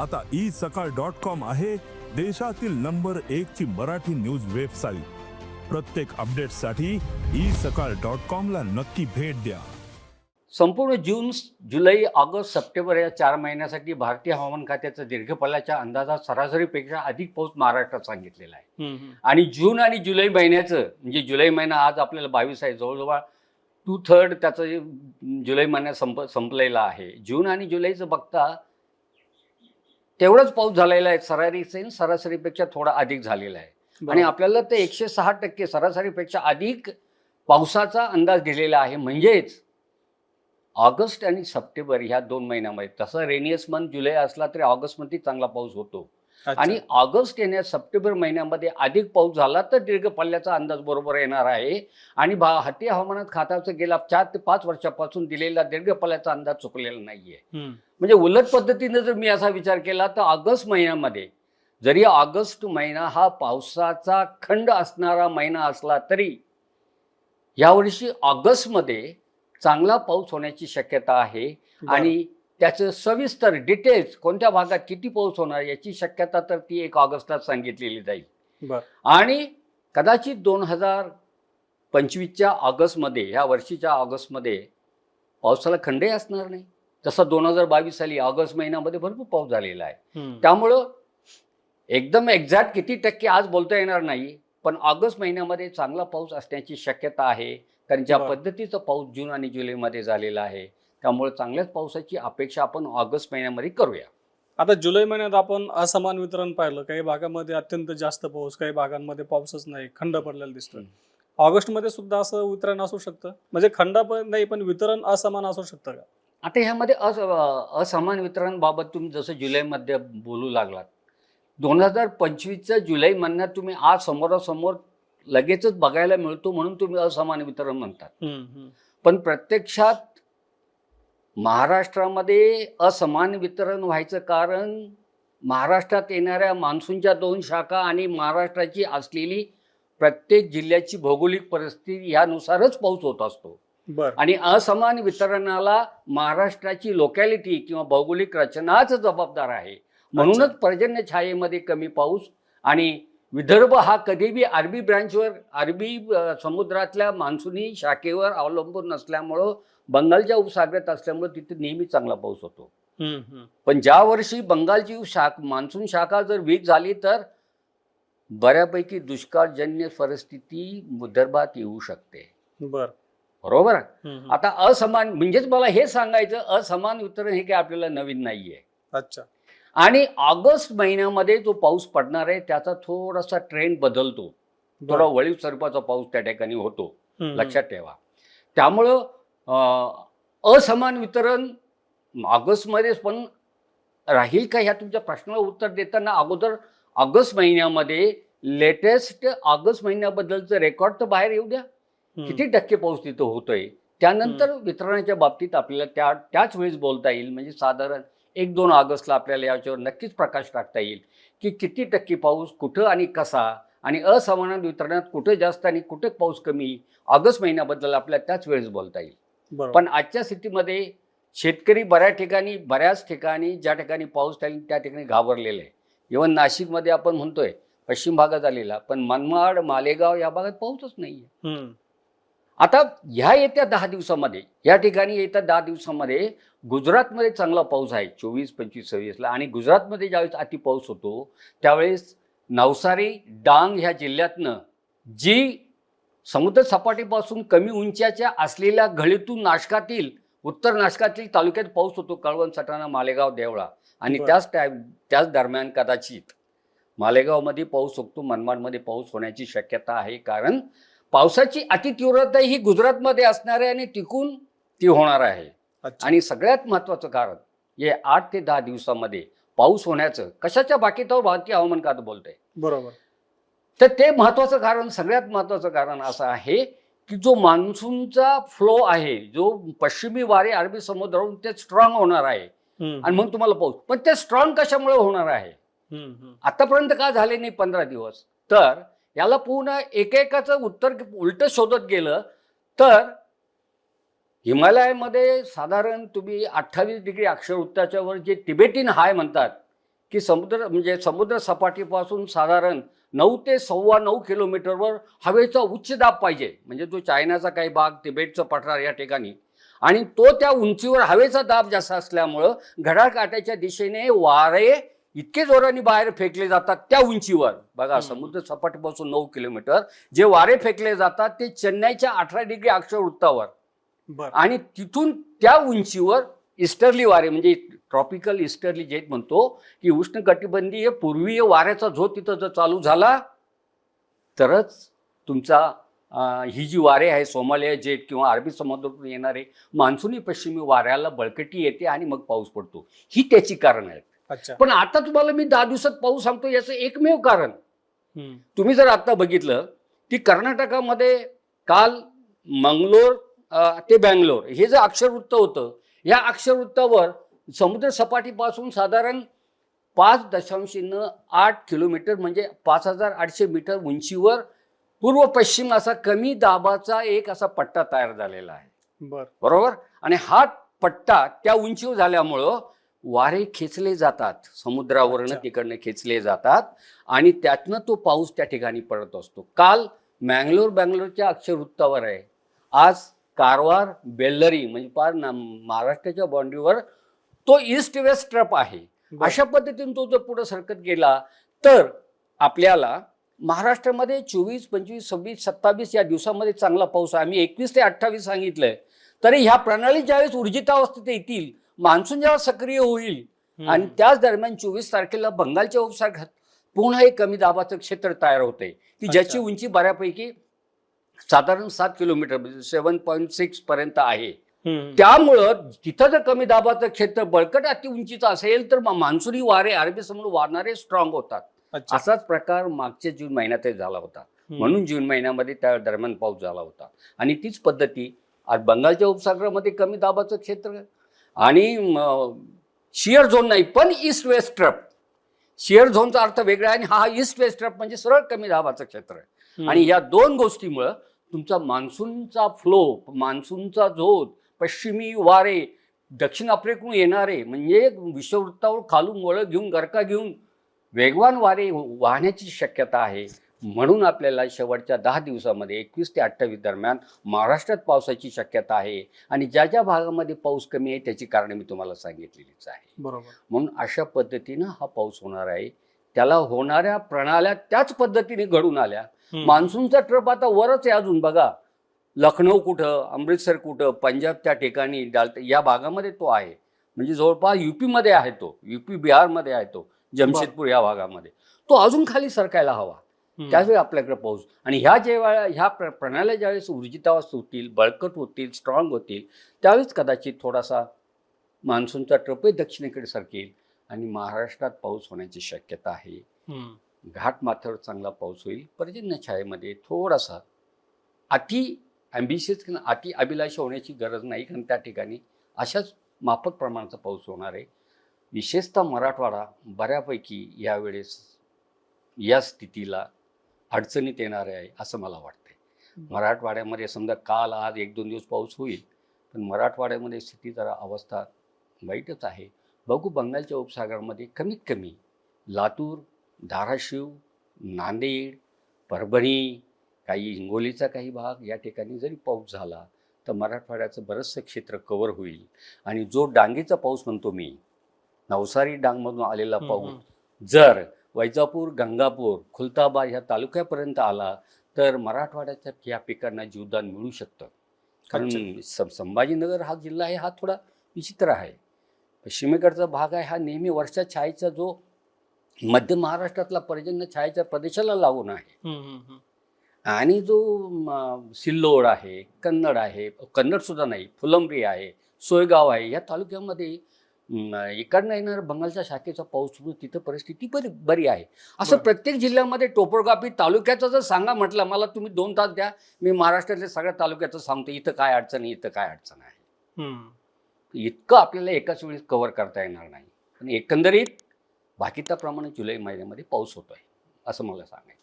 आता ई सकाळ dot com आहे देशातील नंबर एक ची मराठी न्यूज वेबसाईट. प्रत्येक अपडेटसाठी ई सकाळ डॉट कॉम ला नक्की भेट द्या. संपूर्ण जून जुलै ऑगस्ट सप्टेंबर या चार महिन्यासाठी भारतीय हवामान खात्याचा दीर्घपल्ल्याच्या अंदाजात सरासरीपेक्षा अधिक पाऊस महाराष्ट्रात सांगितलेला आहे. आणि जून आणि जुलै महिन्याचं म्हणजे जुलै महिना आज आपल्याला बावीस आहे जवळजवळ टू थर्ड त्याचं जुलै महिन्यात संप संपलेला आहे. जून आणि जुलैचं बघता तेवढंच पाऊस झालेला आहे सरासरी सरासरीपेक्षा थोडा अधिक झालेला आहे. आणि आपल्याला ते एकशे सहा टक्के सरासरीपेक्षा अधिक पावसाचा अंदाज दिलेला आहे. म्हणजेच ऑगस्ट आणि सप्टेंबर ह्या दोन महिन्यामध्ये तसं रेनियस मंथ जुलै असला तरी ऑगस्टमध्ये चांगला पाऊस होतो. आणि ऑगस्ट येण्यात सप्टेंबर महिन्यामध्ये अधिक पाऊस झाला तर दीर्घ पल्ल्याचा अंदाज बरोबर येणार आहे. आणि भा भारतीय हवामानात खात्याचं गेल्या चार ते पाच वर्षापासून दिलेला दीर्घ पल्ल्याचा अंदाज चुकलेला नाहीये. म्हणजे उलट पद्धतीनं जर मी असा विचार केला तर ऑगस्ट महिन्यामध्ये जरी ऑगस्ट महिना हा पावसाचा खंड असणारा महिना असला तरी यावर्षी ऑगस्टमध्ये चांगला पाऊस होण्याची शक्यता आहे. आणि त्याचं सविस्तर डिटेल्स कोणत्या भागात किती पाऊस होणार याची शक्यता तर ती एक ऑगस्टलाच सांगितलेली जाईल. आणि कदाचित दोन हजार पंचवीसच्या ऑगस्टमध्ये ह्या वर्षीच्या ऑगस्टमध्ये पावसाला खंडही असणार नाही. तसं दोन हजार बावीस साली ऑगस्ट महिन्यामध्ये भरपूर पाऊस झालेला आहे. त्यामुळं एकदम एक्झॅक्ट किती टक्के आज बोलता येणार नाही पण ऑगस्ट महिन्यामध्ये चांगला पाऊस असण्याची शक्यता आहे. कारण ज्या. पद्धतीचा पाऊस जून आणि जुलैमध्ये झालेला आहे त्यामुळे चांगल्याच पावसाची अपेक्षा आपण ऑगस्ट महिन्यामध्ये करूया. आता जुलै महिन्यात आपण असमान वितरण पाहिलं. काही भागामध्ये अत्यंत जास्त पाऊस काही भागांमध्ये पाऊसच नाही. खंड पडलेला दिसतोय. ऑगस्टमध्ये सुद्धा असं वितरण असू शकतं? म्हणजे खंड पण नाही पण वितरण असमान असू शकतं का? आता ह्यामध्ये अस असमान वितरणबाबत तुम्ही जसं जुलैमध्ये बोलू लागलात. दोन हजार पंचवीसच्या जुलै महिन्यात तुम्ही आज समोरासमोर लगेचच बघायला मिळतो म्हणून तुम्ही असमान वितरण म्हणतात. पण प्रत्यक्षात महाराष्ट्रामध्ये असमान वितरण व्हायचं कारण महाराष्ट्रात येणाऱ्या मान्सूनच्या दोन शाखा आणि महाराष्ट्राची असलेली प्रत्येक जिल्ह्याची भौगोलिक परिस्थिती यानुसारच पाऊस होत असतो. बर. आणि असमान वितरणाला महाराष्ट्राची लोकॅलिटी किंवा भौगोलिक रचनाच जबाबदार आहे. म्हणूनच पर्जन्य छायेमध्ये कमी पाऊस आणि विदर्भ हा कधीही अरबी ब्रांचवर अरबी समुद्रातल्या मान्सूनी शाखेवर अवलंबून नसल्यामुळं बंगालच्या उपसागरात असल्यामुळं तिथे नेहमी चांगला पाऊस होतो. पण ज्या वर्षी बंगालची शाख मान्सून शाखा जर वीक झाली तर बऱ्यापैकी दुष्काळजन्य परिस्थिती विदर्भात येऊ शकते. बर. बरोबर? आता असमान म्हणजेच मला हे सांगायचं असमान वितरण हे काही आपल्याला नवीन नाहीये. अच्छा. आणि ऑगस्ट महिन्यामध्ये जो पाऊस पडणार आहे त्याचा थोडासा ट्रेंड बदलतो. थोडा वळीव स्वरूपाचा पाऊस त्या ठिकाणी होतो. लक्षात ठेवा. त्यामुळं असमान वितरण ऑगस्टमध्येच पण राहील का ह्या तुमच्या प्रश्नाला उत्तर देताना अगोदर ऑगस्ट महिन्यामध्ये लेटेस्ट ऑगस्ट महिन्याबद्दलचं रेकॉर्ड तर बाहेर येऊ द्या. किती टक्के पाऊस तिथं होतोय? त्यानंतर वितरणाच्या बाबतीत आपल्याला त्या त्याच वेळेस बोलता येईल. म्हणजे साधारण एक दोन ऑगस्टला आपल्याला याच्यावर नक्कीच प्रकाश टाकता येईल की किती टक्के पाऊस कुठं आणि कसा आणि असमान वितरणात कुठं जास्त आणि कुठं पाऊस कमी ऑगस्ट महिन्याबद्दल आपल्याला त्याच वेळेस बोलता येईल. पण आजच्या स्थितीमध्ये शेतकरी बऱ्याच ठिकाणी बऱ्याच ठिकाणी ज्या ठिकाणी पाऊस त्याला त्या ठिकाणी घाबरलेले आहे. इव्हन नाशिकमध्ये आपण म्हणतोय पश्चिम भागात आलेला पण मनमाड मालेगाव या भागात पाऊसच नाही हम्म. आता ह्या येत्या दहा दिवसामध्ये या ठिकाणी येत्या दहा दिवसामध्ये गुजरातमध्ये चांगला पाऊस आहे चोवीस पंचवीस सव्वीसला. आणि गुजरातमध्ये ज्यावेळेस अति पाऊस होतो त्यावेळेस नवसारी डांग ह्या जिल्ह्यातनं जी समुद्र सपाटीपासून कमी उंच्याच्या असलेल्या घळीतून नाशकातील उत्तर नाशकातील तालुक्यात पाऊस होतो. कळवण सटाणा मालेगाव देवळा आणि. त्याच टाइम त्याच दरम्यान कदाचित मालेगावमध्ये पाऊस होतो मनमाडमध्ये पाऊस होण्याची शक्यता आहे. कारण पावसाची अतितीव्रता ही गुजरातमध्ये असणार आहे आणि टिकून ती होणार आहे. आणि सगळ्यात महत्त्वाचं कारण हे आठ ते दहा दिवसामध्ये पाऊस होण्याचं कशाच्या बाकीतावर भारतीय हवामान खातं बोलतंय. बरोबर. तर ते महत्त्वाचं कारण सगळ्यात महत्त्वाचं कारण असं आहे की जो मान्सूनचा फ्लो आहे जो पश्चिमी वारे अरबी समुद्रावरून ते स्ट्रॉंग होणार आहे. आणि मग तुम्हाला पाऊस पण ते स्ट्रॉंग कशामुळे होणार आहे. आतापर्यंत का झाले नाही पंधरा दिवस तर याला पुन्हा एकेकाचं उत्तर उलट शोधत गेलं तर हिमालयामध्ये साधारण तुम्ही अठ्ठावीस डिग्री अक्षर उत्तराच्या वर जे तिबेटिन हाय म्हणतात की समुद्र म्हणजे समुद्र सपाटीपासून साधारण नऊ ते सव्वा नऊ किलोमीटरवर हवेचा उच्च दाब पाहिजे. म्हणजे जो चायनाचा काही भाग तिबेटचं पठार या ठिकाणी. आणि तो त्या उंचीवर हवेचा दाब जास्त असल्यामुळं घड्याळ काट्याच्या दिशेने वारे इतके जोराने बाहेर फेकले जातात त्या उंचीवर. बघा. समुद्र सपाटीपासून नऊ किलोमीटर. जे वारे फेकले जातात ते चेन्नईच्या अठरा डिग्री अक्षवृत्तावर आणि तिथून त्या उंचीवर इस्टर्ली वारे म्हणजे ट्रॉपिकल इस्टर्ली जेट म्हणतो की उष्णकटिबंधीय पूर्वीय वाऱ्याचा झोत तिथं जर चालू झाला तरच तुमचा ही जी वारे आहे सोमालिया जेट किंवा अरबी समुद्रातून येणारे मान्सूनी पश्चिमी वाऱ्याला बळकटी येते आणि मग पाऊस पडतो. ही त्याची कारण आहेत. अच्छा. पण आता तुम्हाला मी दहा दिवसात पाऊस सांगतो याचं एकमेव कारण. तुम्ही जर आता बघितलं की कर्नाटकामध्ये काल मंगलोर ते बँगलोर हे जे अक्षरवृत्त होतं या अक्षरवृत्तावर समुद्र सपाटीपासून साधारण पाच दशांशीनं आठ किलोमीटर म्हणजे पाच हजार आठशे मीटर उंचीवर पूर्व पश्चिम असा कमी दाबाचा एक असा पट्टा तयार झालेला आहे. बर. बरोबर? आणि हा पट्टा त्या उंचीवर झाल्यामुळं वारे खेचले जातात. समुद्रावरनं. तिकडनं खेचले जातात आणि त्यातनं तो पाऊस त्या ठिकाणी पडत असतो. काल मँगलोर बँगलोरच्या अक्षरवृत्तावर आहे. आज कारवार बेल्लरी म्हणजे पार ना- महाराष्ट्राच्या बाउंड्रीवर तो ईस्ट वेस्ट ट्रप आहे. अशा पद्धतीने तो जर पुढे सरकत गेला तर आपल्याला महाराष्ट्रामध्ये चोवीस पंचवीस सव्वीस सत्तावीस या दिवसामध्ये चांगला पाऊस आहे आम्ही एकवीस ते अठ्ठावीस सांगितलंय तरी ह्या प्रणाली ज्यावेळेस ऊर्जितावस्थेत येतील मान्सून जेव्हा सक्रिय होईल. आणि त्याच दरम्यान चोवीस तारखेला बंगालच्या उपसागरात पुन्हा एक कमी दाबाचं क्षेत्र तयार होते की ज्याची. उंची बऱ्यापैकी साधारण सात किलोमीटर सेवन पॉईंट सिक्स पर्यंत आहे. त्यामुळं तिथं जर कमी दाबाचं क्षेत्र बळकट अति उंचीचं असेल तर मान्सूनी वारे अरबी समुद्र वाढणारे स्ट्रॉंग होतात. असाच प्रकार मागच्या जून महिन्यातही झाला होता. म्हणून जून महिन्यामध्ये त्या दरम्यान पाऊस झाला होता. आणि तीच पद्धती आज बंगालच्या उपसागरामध्ये कमी दाबाचं क्षेत्र आणि शिअर झोन नाही पण ईस्ट वेस्ट ट्रप शिअर झोनचा अर्थ वेगळा आहे आणि हा ईस्ट वेस्ट ट्रप म्हणजे सरळ कमी दाबाचं क्षेत्र आहे. आणि या दोन गोष्टीमुळं तुमचा मान्सूनचा फ्लो मान्सूनचा झोत पश्चिमी वारे दक्षिण आफ्रिकेकडून येणारे म्हणजे विश्ववृत्तावर खालून वळं घेऊन गरका घेऊन वेगवान वारे वाहण्याची शक्यता आहे. म्हणून आपल्याला शेवटच्या दहा दिवसामध्ये एकवीस ते अठ्ठावीस दरम्यान महाराष्ट्रात पावसाची शक्यता आहे आणि ज्या ज्या भागामध्ये पाऊस कमी आहे त्याची कारणे मी तुम्हाला सांगितलेलीच आहे. बरोबर. म्हणून अशा पद्धतीनं हा पाऊस होणार आहे. त्याला होणाऱ्या प्रणाल्या त्याच पद्धतीने घडून आल्या. मान्सूनचा ट्रप आता वरच आहे अजून बघा. लखनौ कुठं अमृतसर कुठं पंजाब त्या ठिकाणी डाल या भागामध्ये तो आहे. म्हणजे जवळपास युपीमध्ये आहे तो. युपी बिहारमध्ये आहे तो. जमशेदपूर या भागामध्ये. तो अजून खाली सरकायला हवा. हम्म. त्याचवेळी आपल्याकडे पाऊस. आणि ह्या जेव्हा ह्या प्र प्रणाल्या ज्यावेळेस ऊर्जितावस्थ होतील बळकट होतील स्ट्रॉंग होतील त्यावेळेस कदाचित थोडासा मान्सूनचा ट्रपही दक्षिणेकडे सरकेल आणि महाराष्ट्रात पाऊस होण्याची शक्यता आहे. हम्म. घाट माथ्यावर चांगला पाऊस होईल. पर्जन्य छायेमध्ये थोडासा अति ॲम्बिशियस किंवा अति अभिलाषी होण्याची गरज नाही कारण त्या ठिकाणी अशाच माफक प्रमाणाचा पाऊस होणार आहे. विशेषतः मराठवाडा बऱ्यापैकी यावेळेस या स्थितीला अडचणीत येणार आहे असं मला वाटतंय. मराठवाड्यामध्ये समजा काल आज एक दोन दिवस पाऊस होईल पण मराठवाड्यामध्ये स्थिती जरा अवस्था वाईटच आहे. बघू बंगालच्या उपसागरामध्ये कमीत कमी लातूर धाराशिव नांदेड परभणी काही हिंगोलीचा काही भाग या ठिकाणी जरी पाऊस झाला तर मराठवाड्याचं बरंचसं क्षेत्र कव्हर होईल. आणि जो डांगेचा पाऊस म्हणतो मी नवसारी डांगमधून आलेला पाऊस. जर वैजापूर गंगापूर खुलताबाद ह्या तालुक्यापर्यंत आला तर मराठवाड्याच्या या पिकांना जीवदान मिळू शकतं. कारण सं- संभाजीनगर हा जिल्हा आहे हा थोडा विचित्र आहे. पश्चिमेकडचा भाग आहे हा नेहमी वर्षा छायेचा जो मध्य महाराष्ट्रातला पर्जन्य छायेच्या प्रदेशाला लागून आहे. आणि जो सिल्लोड आहे कन्नड आहे कन्नड सुद्धा नाही फुलंब्री आहे सोयगाव आहे या तालुक्यामध्ये इकडनं येणारा बंगालच्या शाखेचा पाऊस सुरू तिथं परिस्थिती बरी बरी आहे असं. प्रत्येक जिल्ह्यामध्ये टोपोग्राफी तालुक्याचं जर सांगा म्हटलं मला तुम्ही दोन तास द्या मी महाराष्ट्रातल्या सगळ्या तालुक्याचं सांगतो इथं काय अडचण आहे इथं काय अडचण आहे. इतकं आपल्याला एकाच वेळेस कव्हर करता येणार नाही पण एकंदरीत बाकीच्याप्रमाणे जुलै महिन्यामध्ये पाऊस होतो आहे असं मला सांगायचं